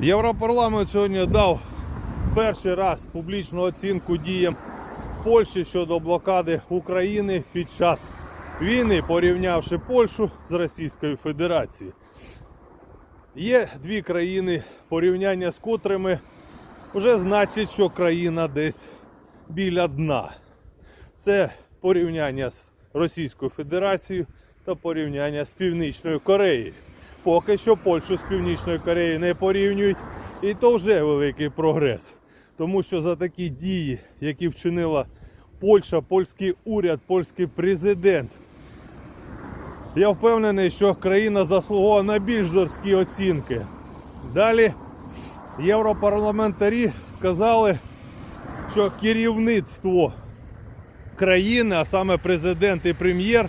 Європарламент сьогодні дав перший раз публічну оцінку діям Польщі щодо блокади України під час війни, порівнявши Польщу з Російською Федерацією. Є дві країни, порівняння з котрими вже значить, що країна десь біля дна. Це порівняння з Російською Федерацією та порівняння з Північною Кореєю. Поки що Польщу з Північною Кореєю не порівнюють, і то вже великий прогрес. Тому що за такі дії, які вчинила Польща, польський уряд, польський президент, я впевнений, що країна заслуговує на більш жорсткі оцінки. Далі європарламентарі сказали, що керівництво країни, а саме президент і прем'єр,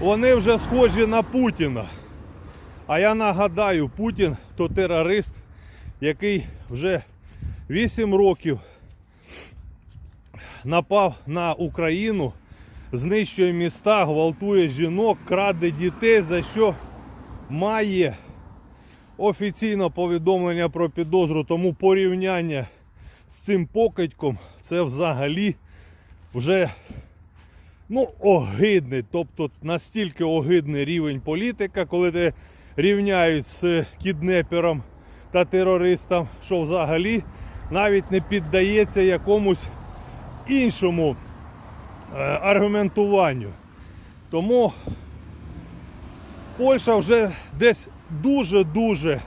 вони вже схожі на Путіна. А я нагадаю, Путін то терорист, який вже 8 років напав на Україну, знищує міста, гвалтує жінок, краде дітей, за що має офіційне повідомлення про підозру, тому порівняння з цим покидьком це взагалі вже ну, огидний. Тобто настільки огидний рівень політика, коли ти рівняють з кіднепером та терористом, що взагалі навіть не піддається якомусь іншому е, аргументуванню. Тому Польща вже десь дуже-дуже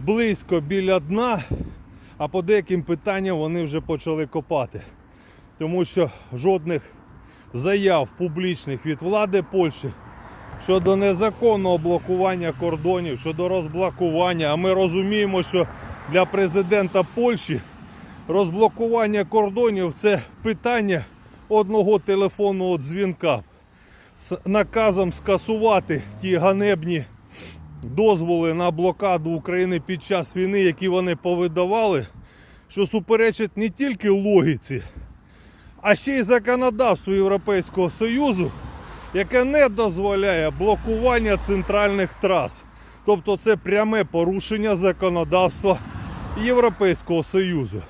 близько біля дна, а по деяким питанням вони вже почали копати. Тому що жодних заяв публічних від влади Польщі щодо незаконного блокування кордонів, щодо розблокування. А ми розуміємо, що для президента Польщі розблокування кордонів це питання одного телефонного дзвінка з наказом скасувати ті ганебні дозволи на блокаду України під час війни, які вони повидавали, що суперечить не тільки логіці, а ще й законодавству Європейського Союзу, яке не дозволяє блокування центральних трас. Тобто це пряме порушення законодавства Європейського Союзу.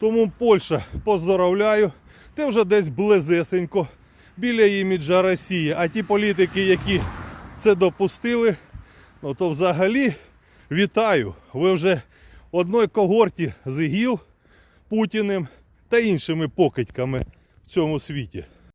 Тому Польща поздоровляю, ти вже десь близесенько біля іміджа Росії. А ті політики, які це допустили, ну то взагалі вітаю. Ви вже в одній когорті з ІГІЛ Путіним та іншими покидьками в цьому світі.